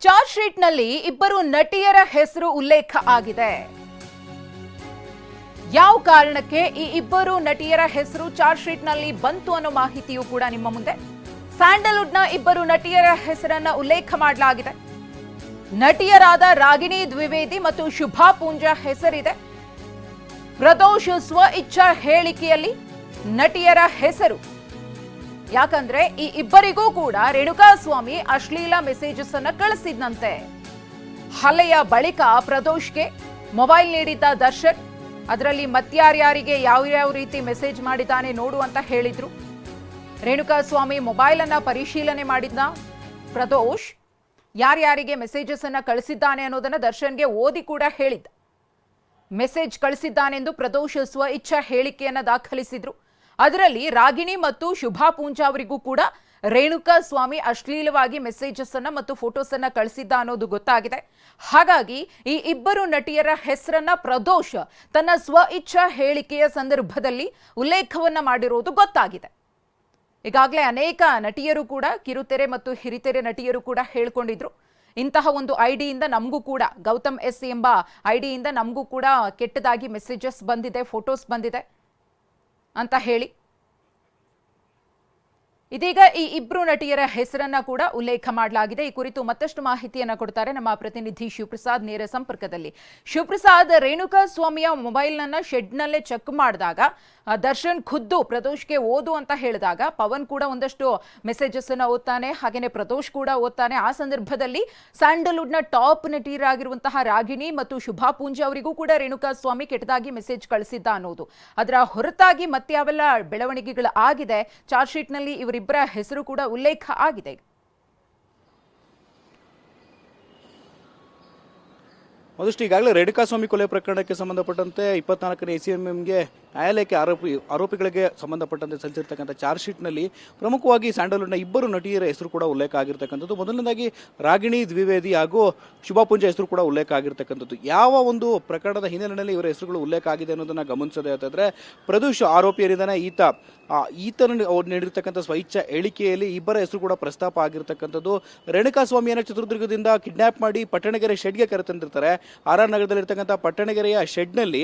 Charge ಶೀಟ್ನಲ್ಲಿ ಇಬ್ಬರು ನಟಿಯರ ಹೆಸರು ಉಲ್ಲೇಖ ಆಗಿದೆ. ಯಾವ ಕಾರಣಕ್ಕೆ ಈ ಇಬ್ಬರು ನಟಿಯರ ಹೆಸರು ಚಾರ್ಜ್ ಶೀಟ್ನಲ್ಲಿ ಬಂತು ಅನ್ನೋ ಮಾಹಿತಿಯೂ ಕೂಡ ನಿಮ್ಮ ಮುಂದೆ. ಸ್ಯಾಂಡಲ್ವುಡ್ನ ಇಬ್ಬರು ನಟಿಯರ ಹೆಸರನ್ನ ಉಲ್ಲೇಖ ಮಾಡಲಾಗಿದೆ. ನಟಿಯರಾದ ರಾಗಿಣಿ ದ್ವಿವೇದಿ ಮತ್ತು ಶುಭಾ ಪೂಂಜಾ ಹೆಸರಿದೆ. ಪ್ರದೋಷ ಸ್ವ ಇಚ್ಛಾ ಹೇಳಿಕೆಯಲ್ಲಿ ನಟಿಯರ ಹೆಸರು ಯಾಕಂದ್ರೆ ಈ ಇಬ್ಬರಿಗೂ ಕೂಡ ರೇಣುಕಾಸ್ವಾಮಿ ಅಶ್ಲೀಲ ಮೆಸೇಜಸ್ ಅನ್ನ ಕಳಿಸಿದ್ನಂತೆ. ಹಲೆಯ ಬಳಿಕ ಪ್ರದೋಷ್ಗೆ ಮೊಬೈಲ್ ನೀಡಿದ್ದ ದರ್ಶನ್, ಅದರಲ್ಲಿ ಮತ್ಯಾರ್ಯಾರಿಗೆ ಯಾವ ಯಾವ ರೀತಿ ಮೆಸೇಜ್ ಮಾಡಿದ್ದಾನೆ ನೋಡು ಅಂತ ಹೇಳಿದ್ರು. ರೇಣುಕಾಸ್ವಾಮಿ ಮೊಬೈಲ್ ಅನ್ನ ಪರಿಶೀಲನೆ ಮಾಡಿದ್ನ ಪ್ರದೋಷ್, ಯಾರ್ಯಾರಿಗೆ ಮೆಸೇಜಸ್ ಅನ್ನ ಕಳಿಸಿದ್ದಾನೆ ಅನ್ನೋದನ್ನ ದರ್ಶನ್ಗೆ ಓದಿ ಕೂಡ ಹೇಳಿದ್ದ. ಮೆಸೇಜ್ ಕಳಿಸಿದ್ದಾನೆಂದು ಪ್ರದೋಷ್ ಸ್ವ ಇಚ್ಛಾ ಹೇಳಿಕೆಯನ್ನ ದಾಖಲಿಸಿದ್ರು. ಅದರಲ್ಲಿ ರಾಗಿಣಿ ಮತ್ತು ಶುಭಾ ಪೂಂಜಾ ಅವರಿಗೂ ಕೂಡ ರೇಣುಕಾ ಸ್ವಾಮಿ ಅಶ್ಲೀಲವಾಗಿ ಮೆಸೇಜಸ್ ಅನ್ನ ಮತ್ತು ಫೋಟೋಸ್ ಕಳಿಸಿದ್ದ ಅನ್ನೋದು ಗೊತ್ತಾಗಿದೆ. ಹಾಗಾಗಿ ಈ ಇಬ್ಬರು ನಟಿಯರ ಹೆಸರನ್ನ ಪ್ರದೋಷ ತನ್ನ ಸ್ವ ಇಚ್ಛಾ ಹೇಳಿಕೆಯ ಸಂದರ್ಭದಲ್ಲಿ ಉಲ್ಲೇಖವನ್ನ ಮಾಡಿರುವುದು ಗೊತ್ತಾಗಿದೆ. ಈಗಾಗಲೇ ಅನೇಕ ನಟಿಯರು ಕೂಡ, ಕಿರುತೆರೆ ಮತ್ತು ಹಿರಿತೆರೆ ನಟಿಯರು ಕೂಡ ಹೇಳ್ಕೊಂಡಿದ್ರು. ಇಂತಹ ಒಂದು ಐಡಿಯಿಂದ ನಮಗೂ ಕೂಡ, ಗೌತಮ್ ಎಸ್ ಎಂಬ ಐಡಿಯಿಂದ ನಮಗೂ ಕೂಡ ಕೆಟ್ಟದಾಗಿ ಮೆಸೇಜಸ್ ಬಂದಿದೆ ಫೋಟೋಸ್ ಬಂದಿದೆ. ಅಂತ ಹೇಳಿ ಇದೀಗ ಈ ಇಬ್ರು ನಟಿಯರ ಹೆಸರನ್ನ ಕೂಡ ಉಲ್ಲೇಖ ಮಾಡಲಾಗಿದೆ. ಈ ಕುರಿತು ಮತ್ತಷ್ಟು ಮಾಹಿತಿಯನ್ನ ಕೊಡ್ತಾರೆ ನಮ್ಮ ಪ್ರತಿನಿಧಿ ಶಿವಪ್ರಸಾದ್ ನೇರ ಸಂಪರ್ಕದಲ್ಲಿ. ಶಿವಪ್ರಸಾದ್, ರೇಣುಕಾ ಸ್ವಾಮಿಯ ಮೊಬೈಲ್ನನ್ನ ಶೆಡ್ನಲ್ಲೇ ಚೆಕ್ ಮಾಡಿದಾಗ ದರ್ಶನ್ ಖುದ್ದು ಪ್ರದೋಷ್ಗೆ ಓದು ಅಂತ ಹೇಳಿದಾಗ ಪವನ್ ಕೂಡ ಒಂದಷ್ಟು ಮೆಸೇಜಸ್ ಅನ್ನ ಓದ್ತಾನೆ, ಹಾಗೇನೆ ಪ್ರದೋಷ್ ಕೂಡ ಓದ್ತಾನೆ. ಆ ಸಂದರ್ಭದಲ್ಲಿ ಸ್ಯಾಂಡಲ್ವುಡ್ನ ಟಾಪ್ ನಟಿಯರಾಗಿರುವಂತಹ ರಾಗಿಣಿ ಮತ್ತು ಶುಭಾ ಪೂಂಜಾ ಅವರಿಗೂ ಕೂಡ ರೇಣುಕಾ ಸ್ವಾಮಿ ಕೆಟ್ಟದಾಗಿ ಮೆಸೇಜ್ ಕಳಿಸಿದ್ದ ಅನ್ನೋದು. ಅದರ ಹೊರತಾಗಿ ಮತ್ತೆ ಯಾವೆಲ್ಲ ಬೆಳವಣಿಗೆಗಳು ಆಗಿದೆ ಚಾರ್ಜ್ ಶೀಟ್ನಲ್ಲಿ ಇವರಿಬ್ಬರ ಹೆಸರು ಕೂಡ ಉಲ್ಲೇಖ ಆಗಿದೆ. ಮೊದಷ್ಟು ಈಗಾಗಲೇ ರೇಣುಕಾಸ್ವಾಮಿ ಕೊಲೆ ಪ್ರಕರಣಕ್ಕೆ ಸಂಬಂಧಪಟ್ಟಂತೆ ಇಪ್ಪತ್ನಾಲ್ಕನೇ ಎ ಸಿ ಎಂ ಎಂಗೆ ನ್ಯಾಯಾಲಯಕ್ಕೆ ಆರೋಪಿ ಆರೋಪಿಗಳಿಗೆ ಸಂಬಂಧಪಟ್ಟಂತೆ ಸಲ್ಲಿಸಿರ್ತಕ್ಕಂಥ ಚಾರ್ಜ್ ಶೀಟ್ನಲ್ಲಿ ಪ್ರಮುಖವಾಗಿ ಸ್ಯಾಂಡಲ್ವುಡ್ನ ಇಬ್ಬರು ನಟಿಯರ ಹೆಸರು ಕೂಡ ಉಲ್ಲೇಖ ಆಗಿರ್ತಕ್ಕಂಥದ್ದು. ಮೊದಲನೇದಾಗಿ ರಾಗಿಣಿ, ದ್ವಿವೇದಿ ಹಾಗೂ ಶುಭಾಪುಂಜ ಹೆಸರು ಕೂಡ ಉಲ್ಲೇಖ ಆಗಿರ್ತಕ್ಕಂಥದ್ದು. ಯಾವ ಒಂದು ಪ್ರಕರಣದ ಹಿನ್ನೆಲೆಯಲ್ಲಿ ಇವರ ಹೆಸರುಗಳು ಉಲ್ಲೇಖ ಆಗಿದೆ ಅನ್ನೋದನ್ನು ಗಮನಿಸೋದೇ ಅಂತಂದರೆ ಪ್ರದೂಷ್ ಆರೋಪಿಯರಿದ್ದಾನೆ. ಈತ ಈತನ ನೀಡಿರ್ತಕ್ಕಂಥ ಸ್ವೈಚ್ಛ ಹೇಳಿಕೆಯಲ್ಲಿ ಇಬ್ಬರ ಹೆಸರು ಕೂಡ ಪ್ರಸ್ತಾಪ ಆಗಿರ್ತಕ್ಕಂಥದ್ದು. ರೇಣುಕಾಸ್ವಾಮಿಯನ್ನ ಚಿತ್ರದುರ್ಗದಿಂದ ಕಿಡ್ನಾಪ್ ಮಾಡಿ ಪಟ್ಟಣಗೆರೆ ಶೆಡ್ಗೆ ಕರೆತಂದಿರ್ತಾರೆ. ಆರ್ ಆರ್ ನಗರದಲ್ಲಿರ್ತಕ್ಕಂಥ ಪಟ್ಟಣಗೆರೆಯ ಶೆಡ್ನಲ್ಲಿ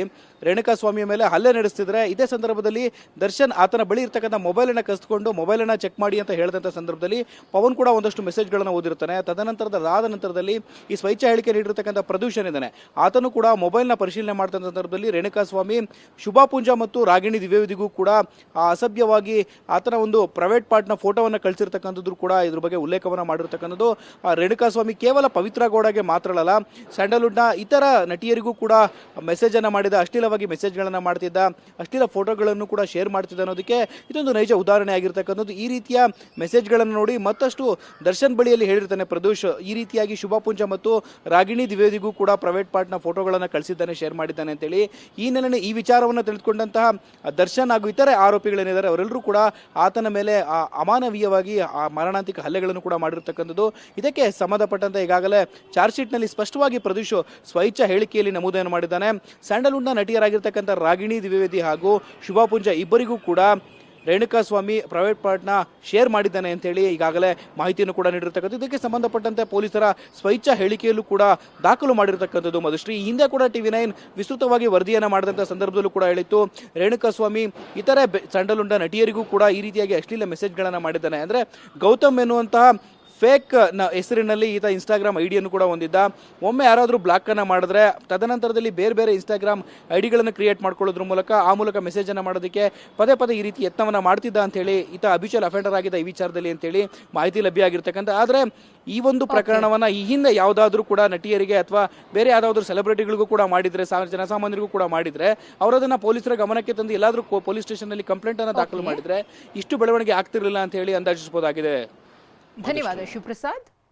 ರೇಣುಕಾಸ್ವಾಮಿಯ ಮೇಲೆ ಹಲ್ಲೆ ನಡೆಸ್ತಿದ್ರೆ ಇದೇ ಸಂದರ್ಭದಲ್ಲಿ ದರ್ಶನ್ ಆತನ ಬಳಿ ಇರ್ತಕ್ಕಂಥ ಮೊಬೈಲನ್ನು ಕಸ್ಕೊಂಡು ಮೊಬೈಲನ್ನು ಚೆಕ್ ಮಾಡಿ ಅಂತ ಹೇಳಿದಂಥ ಸಂದರ್ಭದಲ್ಲಿ ಪವನ್ ಕೂಡ ಒಂದಷ್ಟು ಮೆಸೇಜ್ಗಳನ್ನು ಓದಿರ್ತಾನೆ ತದನಂತರದ ಆದ ನಂತರದಲ್ಲಿ ಈ ಸ್ವೈಚ್ಛ ಹೇಳಿಕೆ ನೀಡಿರ್ತಕ್ಕಂಥ ಪ್ರದೂಷನ್ ಇದ್ದಾನೆ. ಆತನು ಕೂಡ ಮೊಬೈಲ್ನ ಪರಿಶೀಲನೆ ಮಾಡ್ತಕ್ಕಂಥ ಸಂದರ್ಭದಲ್ಲಿ ರೇಣುಕಾಸ್ವಾಮಿ ಶುಭಾ ಪೂಂಜಾ ಮತ್ತು ರಾಗಿಣಿ ದ್ವಿವೇದಿಗೂ ಕೂಡ ಅಸಭ್ಯವಾಗಿ ಆತನ ಒಂದು ಪ್ರೈವೇಟ್ ಪಾರ್ಟ್ನ ಫೋಟೋವನ್ನು ಕಳಿಸಿರ್ತಕ್ಕಂಥದ್ದು ಕೂಡ ಇದ್ರ ಬಗ್ಗೆ ಉಲ್ಲೇಖವನ್ನು ಮಾಡಿರ್ತಕ್ಕಂಥದ್ದು. ರೇಣುಕಾಸ್ವಾಮಿ ಕೇವಲ ಪವಿತ್ರ ಗೌಡಗೆ ಮಾತ್ರ ಅಲ್ಲ ಸ್ಯಾಂಡಲ್ವುಡ್ನ ಇತರ ನಟಿಯರಿಗೂ ಕೂಡ ಮೆಸೇಜನ್ನು ಮಾಡಿದ, ಅಶ್ಲೀಲವಾಗಿ ಮೆಸೇಜ್ಗಳನ್ನು ಮಾಡ್ತಿದ್ದ ಅಶ್ಲೀಲ ಫೋಟೋಗಳನ್ನು ಕೂಡ ಶೇರ್ ಮಾಡ್ತಿದ್ದ ಅನ್ನೋದಕ್ಕೆ ಇದೊಂದು ನೈಜ ಉದಾಹರಣೆ ಆಗಿರ್ತಕ್ಕಂಥದ್ದು. ಈ ರೀತಿಯ ಮೆಸೇಜ್ಗಳನ್ನು ನೋಡಿ ಮತ್ತಷ್ಟು ದರ್ಶನ್ ಬಳಿಯಲ್ಲಿ ಹೇಳಿರ್ತಾನೆ ಪ್ರದೋಷ್. ಈ ರೀತಿಯಾಗಿ ಶುಭ ಪುಂಜ ಮತ್ತು ರಾಗಿಣಿ ದ್ವಿವೇದಿಗೂ ಕೂಡ ಪ್ರೈವೇಟ್ ಪಾರ್ಟ್ನ ಫೋಟೋಗಳನ್ನು ಕಳಿಸಿದ್ದಾನೆ, ಶೇರ್ ಮಾಡಿದ್ದಾನೆ ಅಂತೇಳಿ. ಈ ನೆಲೆ ಈ ವಿಚಾರವನ್ನು ತಿಳಿದುಕೊಂಡಂತಹ ದರ್ಶನ್ ಹಾಗೂ ಇತರೆ ಆರೋಪಿಗಳೇನಿದ್ದಾರೆ, ಅವರೆಲ್ಲರೂ ಕೂಡ ಆತನ ಮೇಲೆ ಅಮಾನವೀಯವಾಗಿ ಆ ಮರಣಾಂತಿಕ ಹಲ್ಲೆಗಳನ್ನು ಕೂಡ ಮಾಡಿರ್ತಕ್ಕಂಥದ್ದು. ಇದಕ್ಕೆ ಸಂಬಂಧಪಟ್ಟಂತೆ ಈಗಾಗಲೇ ಚಾರ್ಜ್ ಶೀಟ್ನಲ್ಲಿ ಸ್ಪಷ್ಟವಾಗಿ ಪ್ರದೀಶ್ ಸ್ವಇಚ್ಛ ಹೇಳಿಕೆಯಲ್ಲಿ ನಮೂದನ್ನು ಮಾಡಿದ್ದಾನೆ. ಸ್ಯಾಂಡಲ್ವುಡ್ನ ನಟಿಯರಾಗಿರ್ತಕ್ಕಂಥ ರಾಗಿಣಿ ದ್ವಿವೇದಿ ಹಾಗೂ ಶುಭಾಪುಂಜ ಇಬ್ಬರಿಗೂ ಕೂಡ ರೇಣುಕಾಸ್ವಾಮಿ ಪ್ರೈವೇಟ್ ಪಾರ್ಟ್ನ ಶೇರ್ ಮಾಡಿದ್ದಾನೆ ಅಂತೇಳಿ ಈಗಾಗಲೇ ಮಾಹಿತಿಯನ್ನು ಕೂಡ ನೀಡಿರ್ತಕ್ಕಂಥದ್ದು. ಇದಕ್ಕೆ ಸಂಬಂಧಪಟ್ಟಂತೆ ಪೊಲೀಸರ ಸ್ವೇಚ್ಛಾ ಹೇಳಿಕೆಯಲ್ಲೂ ಕೂಡ ದಾಖಲು ಮಾಡಿರತಕ್ಕಂಥದ್ದು ಮಧುಶ್ರೀ. ಹಿಂದೆ ಕೂಡ ಟಿವಿ ನೈನ್ ವಿಸ್ತೃತವಾಗಿ ವರದಿಯನ್ನು ಮಾಡಿದಂಥ ಸಂದರ್ಭದಲ್ಲೂ ಕೂಡ ಹೇಳಿತ್ತು. ರೇಣುಕಾಸ್ವಾಮಿ ಇತರೆ ಸಂಡಲುಂಡ ನಟಿಯರಿಗೂ ಕೂಡ ಈ ರೀತಿಯಾಗಿ ಅಶ್ಲೀಲ ಮೆಸೇಜ್ಗಳನ್ನು ಮಾಡಿದ್ದಾನೆ. ಅಂದರೆ ಗೌತಮ್ ಎನ್ನುವಂತಹ ಫೇಕ್ನ ಹೆಸರಿನಲ್ಲಿ ಈತ ಇನ್ಸ್ಟಾಗ್ರಾಮ್ ಐಡಿಯನ್ನು ಕೂಡ ಹೊಂದಿದ್ದ. ಒಮ್ಮೆ ಯಾರಾದರೂ ಬ್ಲಾಕನ್ನು ಮಾಡಿದ್ರೆ ತದನಂತರದಲ್ಲಿ ಬೇರೆ ಬೇರೆ ಇನ್ಸ್ಟಾಗ್ರಾಮ್ ಐಡಿಗಳನ್ನು ಕ್ರಿಯೇಟ್ ಮಾಡ್ಕೊಳ್ಳೋದ್ರ ಮೂಲಕ ಆ ಮೂಲಕ ಮೆಸೇಜನ್ನು ಮಾಡೋದಕ್ಕೆ ಪದೇ ಪದೇ ಈ ರೀತಿ ಯತ್ನವನ್ನು ಮಾಡ್ತಿದ್ದ ಅಂತೇಳಿ ಈತ ಅಬಿಚಲ್ ಅಫೆಂಡರ್ ಆಗಿದ್ದ ಈ ವಿಚಾರದಲ್ಲಿ ಅಂತೇಳಿ ಮಾಹಿತಿ ಲಭ್ಯ ಆಗಿರ್ತಕ್ಕಂಥ. ಆದರೆ ಈ ಒಂದು ಪ್ರಕರಣವನ್ನು ಈ ಹಿಂದೆ ಯಾವುದಾದ್ರೂ ಕೂಡ ನಟಿಯರಿಗೆ ಅಥವಾ ಬೇರೆ ಯಾವುದಾದ್ರೂ ಸೆಲೆಬ್ರಿಟಿಗಳಿಗೂ ಕೂಡ ಮಾಡಿದರೆ ಸಾ- ಜನಸಾಮಾನ್ಯರಿಗೂ ಕೂಡ ಮಾಡಿದರೆ ಅವರದನ್ನು ಪೊಲೀಸರ ಗಮನಕ್ಕೆ ತಂದು ಎಲ್ಲಾದರೂ ಪೊಲೀಸ್ ಸ್ಟೇಷನ್ನಲ್ಲಿ ಕಂಪ್ಲೇಂಟನ್ನು ದಾಖಲು ಮಾಡಿದರೆ ಇಷ್ಟು ಬೆಳವಣಿಗೆ ಆಗ್ತಿರಲಿಲ್ಲ ಅಂತ ಹೇಳಿ ಅಂದಾಜಿಸಬಹುದಾಗಿದೆ. ಧನ್ಯವಾದ ಶಿವಪ್ರಸಾದ್